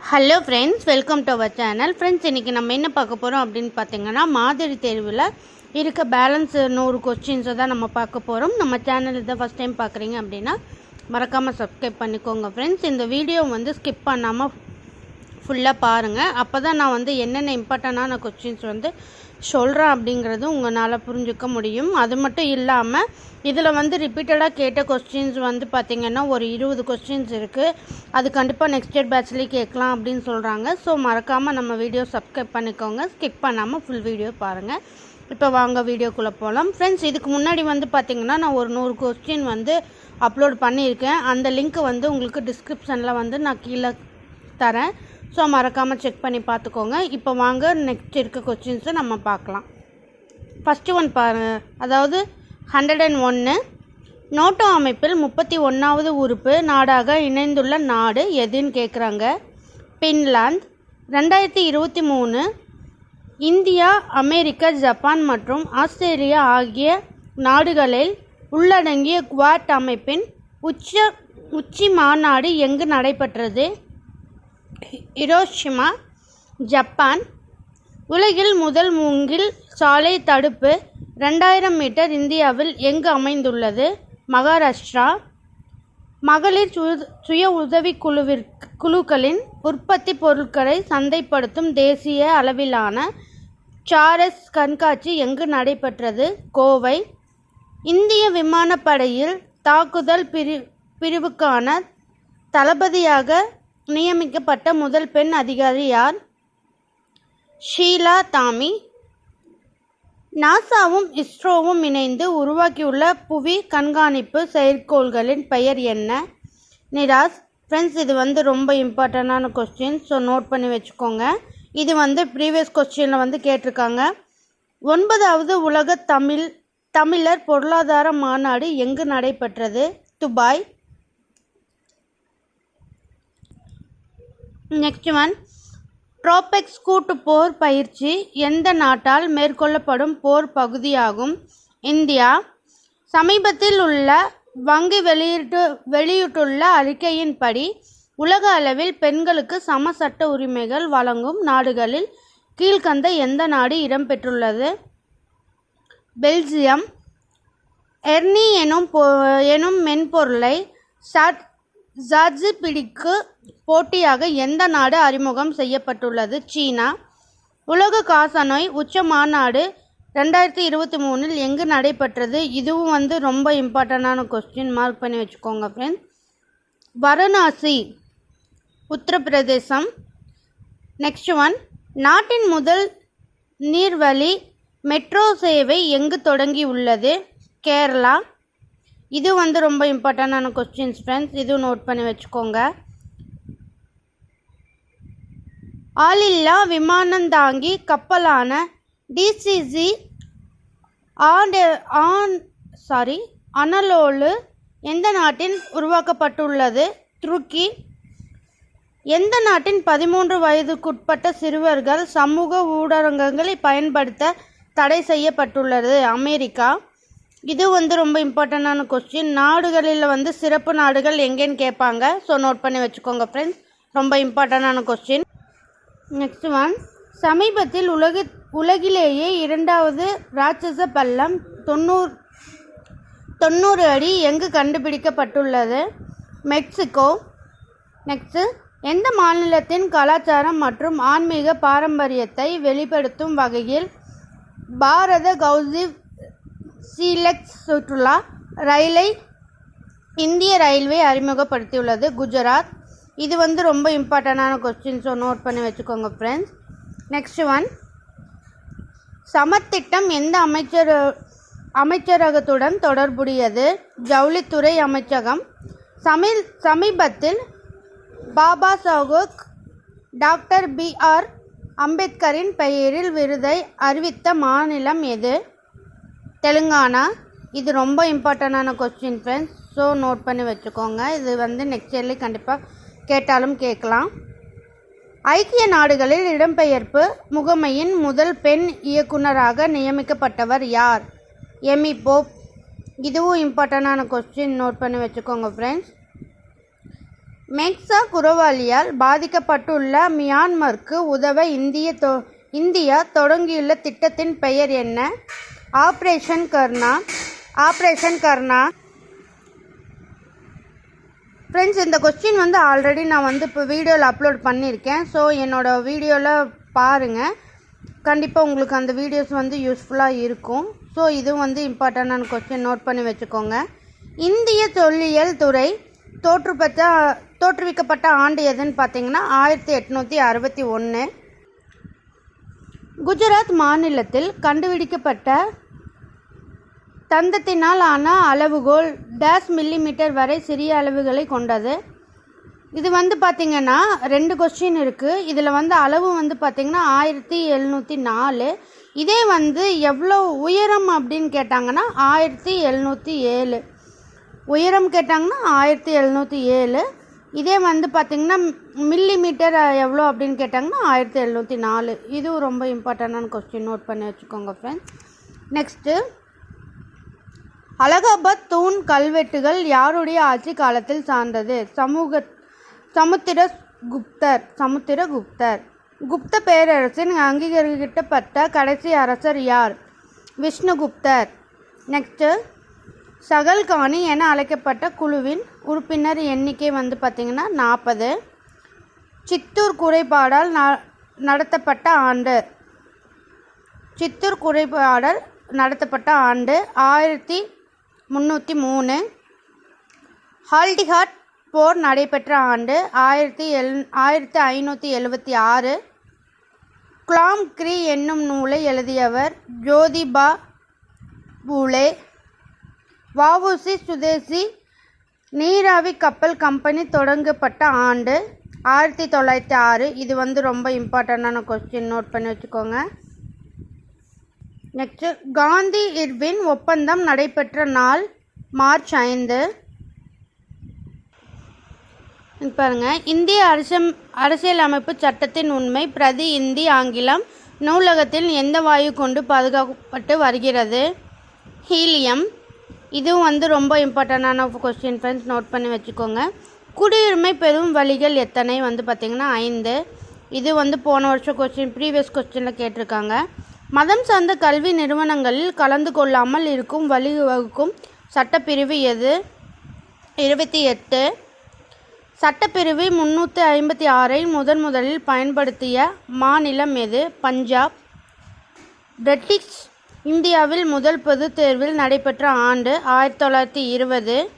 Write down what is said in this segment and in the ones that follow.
Hello friends welcome to our channel friends இன்றைக்கி நம்ம என்ன பார்க்க போகிறோம் அப்படின்னு பார்த்தீங்கன்னா மாதிரி தேர்வில் இருக்க பேலன்ஸ் நூறு கொஸ்டின்ஸை தான் நம்ம பார்க்க போகிறோம் நம்ம சேனல் இதை ஃபஸ்ட் டைம் பார்க்குறீங்க அப்படின்னா மறக்காமல் சப்ஸ்கிரைப் பண்ணிக்கோங்க ஃப்ரெண்ட்ஸ் இந்த வீடியோ வந்து ஸ்கிப் பண்ணாமல் ஃபுல்லாக பாருங்கள் அப்போ தான் நான் வந்து என்னென்ன இம்பார்ட்டண்ட்டான கொஸ்டின்ஸ் வந்து சொல்கிறேன் அப்படிங்கிறது உங்களால் புரிஞ்சுக்க முடியும். அது மட்டும் இல்லாமல் இதில் வந்து ரிப்பீட்டடாக கேட்ட கொஸ்டின்ஸ் வந்து பார்த்திங்கன்னா ஒரு இருபது கொஸ்டின்ஸ் இருக்குது அது கண்டிப்பாக நெக்ஸ்ட் இயர் பேட்ச்லேயே கேட்கலாம் அப்படின்னு சொல்கிறாங்க ஸோ மறக்காமல் நம்ம வீடியோ சப்ஸ்கிரைப் பண்ணிக்கோங்க. ஸ்கிப் பண்ணாமல் ஃபுல் வீடியோ பாருங்கள் இப்போ வாங்க வீடியோக்குள்ளே போகலாம் ஃப்ரெண்ட்ஸ் இதுக்கு முன்னாடி வந்து பார்த்திங்கன்னா நான் ஒரு நூறு கொஸ்டின் வந்து அப்லோட் பண்ணியிருக்கேன். அந்த லிங்க்கை வந்து உங்களுக்கு டிஸ்கிரிப்ஷனில் வந்து நான் கீழே தரேன். ஸோ மறக்காமல் செக் பண்ணி பார்த்துக்கோங்க. இப்போ வாங்க நெக்ஸ்ட் இருக்க கொஸ்டின்ஸை நம்ம பார்க்கலாம். ஃபஸ்ட்டு ஒன் பாரு. அதாவது ஹண்ட்ரட் அண்ட் ஒன்று நோட்டோ அமைப்பில் முப்பத்தி ஒன்றாவது உறுப்பு நாடாக இணைந்துள்ள நாடு எதுன்னு கேட்குறாங்க பின்லாந்து ரெண்டாயிரத்தி இருபத்தி மூணு இந்தியா அமெரிக்கா ஜப்பான் மற்றும் ஆஸ்திரேலியா ஆகிய நாடுகளில் உள்ளடங்கிய குவாட் அமைப்பின் உச்ச உச்சி மாநாடு எங்கு நடைபெற்றது? ஹிரோஷிமா ஜப்பான் உலகில் முதல் மூங்கில் சாலை தடுப்பு ரெண்டாயிரம் மீட்டர் இந்தியாவில் எங்கு அமைந்துள்ளது? மகாராஷ்டிரா. மகளிர் சு சுய உதவி குழுவிற்கு குழுக்களின் உற்பத்தி பொருட்களை சந்தைப்படுத்தும் தேசிய அளவிலான சாரஸ் கண்காட்சி எங்கு நடைபெற்றது? கோவை. இந்திய விமானப்படையில் தாக்குதல் பிரி பிரிவுக்கான தளபதியாக நியமிக்கப்பட்ட முதல் பெண் அதிகாரி யார்? ஷீலா தாமி. நாசாவும் இஸ்ரோவும் இணைந்து உருவாக்கியுள்ள புவி கண்காணிப்பு செயற்கோள்களின் பெயர் என்ன? நிராஸ் ஃப்ரெண்ட்ஸ் இது வந்து ரொம்ப இம்பார்ட்டண்டான கொஸ்டின் ஸோ நோட் பண்ணி வச்சுக்கோங்க. இது வந்து ப்ரீவியஸ் கொஸ்டினில் வந்து கேட்டிருக்காங்க. ஒன்பதாவது உலக தமிழ் தமிழர் பொருளாதார மாநாடு எங்கு நடைபெற்றது? துபாய் நெக்ஸ்ட் ஒன் ட்ரோபெக்ஸ் கூட்டு போர் பயிற்சி எந்த நாட்டால் மேற்கொள்ளப்படும் போர் பகுதியாகும்? இந்தியா. சமீபத்தில் உள்ள வங்கி வெளியிட்டு வெளியிட்டுள்ள அறிக்கையின்படி உலக அளவில் பெண்களுக்கு சம சட்ட உரிமைகள் வழங்கும் நாடுகளில் கீழ்கந்த எந்த நாடு இடம்பெற்றுள்ளது? பெல்ஜியம். எர்னி எனும் போ எனும் மென்பொருளை சாட் ஜாட்ஜிபிடிக்கு போட்டியாக எந்த நாடு அறிமுகம் செய்யப்பட்டுள்ளது? சீனா. உலக காசநோய் உச்ச மாநாடு ரெண்டாயிரத்தி இருபத்தி மூணில் எங்கு நடைபெற்றது? இதுவும் வந்து ரொம்ப இம்பார்ட்டண்டான கொஸ்டின் மார்க் பண்ணி வச்சுக்கோங்க friends Varanasi Uttar Pradesh. Next one நாட்டின் முதல் நீர்வழி மெட்ரோ சேவை எங்கு தொடங்கி உள்ளது கேரளா. இது வந்து ரொம்ப இம்பார்ட்டண்டான கொஸ்டின்ஸ் ஃப்ரெண்ட்ஸ் இதுவும் நோட் பண்ணி வச்சுக்கோங்க. ஆளில்லா விமானந்தாங்கி கப்பலான டிசிசி ஆண்டு ஆன் சாரி அனலோலு எந்த நாட்டில் உருவாக்கப்பட்டுள்ளது? துருக்கி. எந்த நாட்டின் பதிமூன்று வயதுக்குட்பட்ட சிறுவர்கள் சமூக ஊடகங்களை பயன்படுத்த தடை செய்யப்பட்டுள்ளது? அமெரிக்கா. இது வந்து ரொம்ப இம்பார்ட்டண்டான கொஸ்டின் நாடுகளில் வந்து சிறப்பு நாடுகள் எங்கேன்னு கேட்பாங்க ஸோ நோட் பண்ணி வச்சுக்கோங்க ஃப்ரெண்ட்ஸ் ரொம்ப இம்பார்ட்டண்டான கொஸ்டின் நெக்ஸ்ட் ஒன் சமீபத்தில் உலக உலகிலேயே இரண்டாவது ராட்சச பள்ளம் தொண்ணூறு தொண்ணூறு அடி எங்கு கண்டுபிடிக்கப்பட்டுள்ளது? மெக்சிகோ. நெக்ஸ்ட்டு எந்த மாநிலத்தின் கலாச்சாரம் மற்றும் ஆன்மீக பாரம்பரியத்தை வெளிப்படுத்தும் வகையில் பாரத கௌசிவ் சீலெக்ஸ் சுற்றுலா ரயிலை இந்திய ரயில்வே அறிமுகப்படுத்தியுள்ளது குஜராத். இது வந்து ரொம்ப இம்பார்ட்டண்டான கொஸ்டின் ஸோ நோட் பண்ணி வச்சுக்கோங்க ஃப்ரெண்ட்ஸ் நெக்ஸ்ட் ஒன் சமத்திட்டம் எந்த அமைச்சர் அமைச்சரகத்துடன் தொடர்புடையது? ஜவுளித்துறை அமைச்சகம். சமீ சமீபத்தில் Baba Saheb doctor B R அம்பேத்கரின் பெயரில் விருதை அறிவித்த மாநிலம் எது? தெலுங்கானா. இது ரொம்ப இம்பார்ட்டண்டான கொஸ்டின் ஃப்ரெண்ட்ஸ் ஸோ நோட் பண்ணி வச்சுக்கோங்க. இது வந்து நெக்ஸ்ட் இயர்லேயே கண்டிப்பாக கேட்டாலும் கேட்கலாம். ஐக்கிய நாடுகளில் இடம்பெயர்ப்பு முகமையின் முதல் பெண் இயக்குனராக நியமிக்கப்பட்டவர் யார்? Amy Pope. இதுவும் இம்பார்ட்டண்டான கொஸ்டின் நோட் பண்ணி வச்சுக்கோங்க ஃப்ரெண்ட்ஸ் மெக்ஸா குரவாலியால் பாதிக்கப்பட்டுள்ள மியான்மருக்கு உதவ இந்திய தொ இந்தியா தொடங்கியுள்ள திட்டத்தின் பெயர் என்ன? Operation Karna operation Karna friends இந்த கொஸ்டின் வந்து ஆல்ரெடி நான் வந்து இப்போ வீடியோவில் அப்லோட் பண்ணியிருக்கேன். ஸோ என்னோடய வீடியோவில் பாருங்கள் கண்டிப்பாக உங்களுக்கு அந்த வீடியோஸ் வந்து யூஸ்ஃபுல்லாக இருக்கும். ஸோ இதுவும் வந்து இம்பார்ட்டண்டான கொஸ்டின் நோட் பண்ணி வச்சுக்கோங்க. இந்திய தொல்லியல் துறை தோற்றுப்பட்ட தோற்றுவிக்கப்பட்ட ஆண்டு எதுன்னு பார்த்தீங்கன்னா ஆயிரத்தி எட்நூற்றி அறுபத்தி ஒன்று குஜராத் மாநிலத்தில் கண்டுபிடிக்கப்பட்ட தந்தத்தினால் ஆன அளவுகோல் டேஸ் மில்லிமீட்டர் வரை சிறிய அளவுகளை கொண்டது. இது வந்து பார்த்திங்கன்னா ரெண்டு கொஸ்டின் இருக்குது இதில் வந்து அளவு வந்து பார்த்திங்கன்னா ஆயிரத்தி எழுநூற்றி நாலு. இதே வந்து எவ்வளோ உயரம் அப்படின்னு கேட்டாங்கன்னா ஆயிரத்தி எழுநூற்றி ஏழு. உயரம் கேட்டாங்கன்னா ஆயிரத்தி எழுநூற்றி ஏழு. இதே வந்து பார்த்திங்கன்னா மில்லி மீட்டர் எவ்வளோ அப்படின்னு கேட்டாங்கன்னா ஆயிரத்தி எழுநூற்றி நாலு. இதுவும் ரொம்ப இம்பார்ட்டண்டான கொஸ்டின் நோட் பண்ணி வச்சுக்கோங்க ஃப்ரெண்ட்ஸ் நெக்ஸ்ட்டு அலகாபாத் தூண் கல்வெட்டுகள் யாருடைய ஆட்சி காலத்தில் சார்ந்தது? சமூக சமுத்திர குப்தர் சமுத்திரகுப்தர். குப்த பேரரசின் அங்கீகரிக்கப்பட்ட கடைசி அரசர் யார்? விஷ்ணுகுப்தர். நெக்ஸ்ட்டு சகல்காணி என அழைக்கப்பட்ட குழுவின் உறுப்பினர் எண்ணிக்கை வந்து பார்த்திங்கன்னா நாற்பது. சித்தூர் குறைபாடால் ந நடத்தப்பட்ட ஆண்டு. சித்தூர் குறைபாடல் நடத்தப்பட்ட ஆண்டு ஆயிரத்தி முந்நூற்றி மூணு. ஹால்டிஹாட் போர் நடைபெற்ற ஆண்டு ஆயிரத்தி எல் ஆயிரத்தி ஐநூற்றி எழுபத்தி ஆறு. குலாம் கிரி என்னும் நூலை எழுதியவர் ஜோதிபா பூலே வஉசி சுதேசி நீராவி கப்பல் கம்பெனி தொடங்கப்பட்ட ஆண்டு ஆயிரத்தி தொள்ளாயிரத்தி ஆறு. இது வந்து ரொம்ப இம்பார்ட்டண்டான கொஸ்டின் நோட் பண்ணி வச்சுக்கோங்க. நெக்ஸ்ட்டு காந்தி இர்வின் ஒப்பந்தம் நடைபெற்ற நாள் மார்ச் ஐந்து. பாருங்கள் இந்திய அரசம் அரசியலமைப்பு சட்டத்தின் உண்மை பிரதி இந்தி ஆங்கிலம் நூலகத்தில் எந்த வாயு கொண்டு பாதுகாக்கப்பட்டு வருகிறது? ஹீலியம் இதுவும் வந்து ரொம்ப இம்பார்ட்டண்டான கொஸ்டின் ஃப்ரெண்ட்ஸ் நோட் பண்ணி வச்சுக்கோங்க. குடியுரிமை பெறும் வழிகள் எத்தனை? வந்து பார்த்திங்கன்னா ஐந்து. இது வந்து போன வருஷம் கொஸ்டின் ப்ரீவியஸ் கொஸ்டினில் கேட்டிருக்காங்க. மதம் சார்ந்த கல்வி நிறுவனங்களில் கலந்து கொள்ளாமல் இருக்கும் வழிவகுக்கும் சட்டப்பிரிவு எது? இருபத்தி எட்டு. சட்டப்பிரிவு முந்நூற்றி ஐம்பத்தி ஆறை முதன் முதலில் பயன்படுத்திய மாநிலம் எது? பஞ்சாப். பிரிட்டிஷ் இந்தியாவில் முதல் பொதுத் தேர்வில் நடைபெற்ற ஆண்டு ஆயிரத்தி தொள்ளாயிரத்தி இருபது.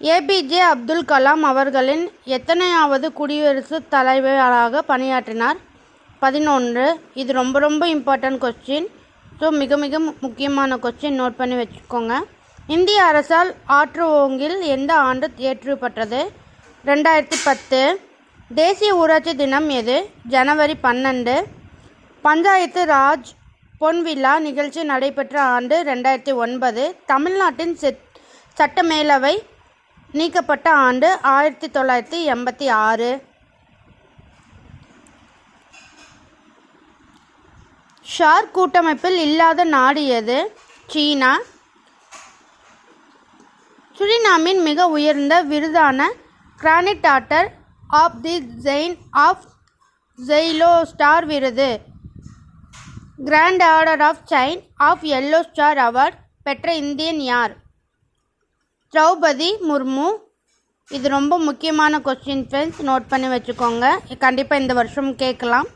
ஏபிஜே அப்துல் கலாம் அவர்களின் எத்தனையாவது குடியரசுத் தலைவராக பணியாற்றினார்? பதினொன்று. இது ரொம்ப ரொம்ப இம்பார்ட்டன்ட் கொஸ்டின் ஸோ மிக மிக முக்கியமான கொஸ்டின் நோட் பண்ணி வச்சுக்கோங்க. இந்திய அரசால் ஆற்று ஓங்கில் எந்த ஆண்டு ஏற்றப்பட்டது? ரெண்டாயிரத்தி பத்து. தேசிய ஊராட்சி தினம் எது? ஜனவரி பன்னெண்டு. பஞ்சாயத்து ராஜ் பொன்விழா நிகழ்ச்சி நடைபெற்ற ஆண்டு ரெண்டாயிரத்தி ஒன்பது. தமிழ்நாட்டின் செட் சட்ட மேலவை நீக்கப்பட்ட ஆண்டு ஆயிரத்தி தொள்ளாயிரத்தி எண்பத்தி ஆறு. ஷார் கூட்டமைப்பில் இல்லாத நாடு எது? சீனா. சுரினாமின் மிக உயர்ந்த விருதான grand order of the chain of yellow star விருது. Grand order of chain of yellow star award பெற்ற இந்தியன் யார்? திரௌபதி முர்மு. இது ரொம்ப முக்கியமான கொஸ்டின் ஃப்ரெண்ட்ஸ் நோட் பண்ணி வச்சுக்கோங்க. கண்டிப்பாக இந்த வருஷம் கேட்கலாம்.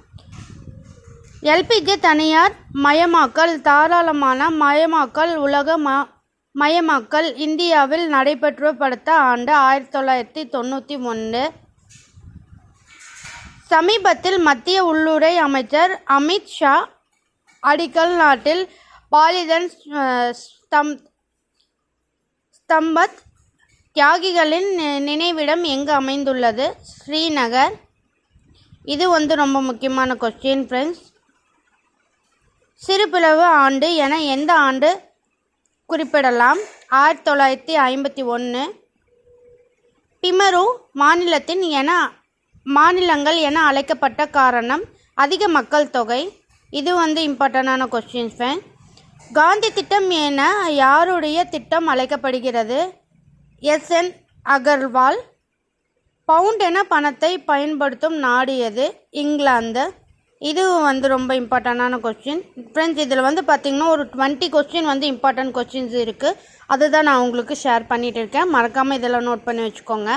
எல்பிஜி தனியார் மயமாக்கல் தாராளமான மயமாக்கல் உலக ம மயமாக்கல் இந்தியாவில் நடைபெற்றப்படுத்த ஆண்டு ஆயிரத்தி தொள்ளாயிரத்தி தொண்ணூற்றி ஒன்று. சமீபத்தில் மத்திய உள்ளுறை அமைச்சர் அமித் ஷா அடிக்கல் நாட்டில் பாலிதன் ஸ்தம் ஸ்தம்பத் தியாகிகளின் நி- நினைவிடம் எங்கு அமைந்துள்ளது? ஸ்ரீநகர். இது வந்து ரொம்ப முக்கியமான கொஸ்டின் ஃப்ரெண்ட்ஸ் சிறுபிளவு ஆண்டு என எந்த ஆண்டு குறிப்பிடலாம்? ஆயிரத்தி தொள்ளாயிரத்தி ஐம்பத்தி ஒன்று பிமரு மாநிலத்தின் என மாநிலங்கள் என அழைக்கப்பட்ட காரணம் அதிக மக்கள் தொகை. இது வந்து இம்பார்ட்டண்டான கொஸ்டின்ஸ் ஃபேன் காந்தி திட்டம் என யாருடைய திட்டம் அழைக்கப்படுகிறது? எஸ். என். அகர்வால். பவுண்ட் என பணத்தை பயன்படுத்தும் நாடு எது? இங்கிலாந்து. இது வந்து ரொம்ப இம்பார்ட்டண்டான கொஸ்டின் ஃப்ரெண்ட்ஸ் இதில் வந்து பார்த்திங்கன்னா ஒரு டுவெண்ட்டி கொஸ்டின் வந்து இம்பார்ட்டன்ட் கொஸ்டின்ஸ் இருக்குது அதுதான் நான் உங்களுக்கு ஷேர் பண்ணிகிட்டு இருக்கேன். மறக்காமல் இதெல்லாம் நோட் பண்ணி வச்சுக்கோங்க.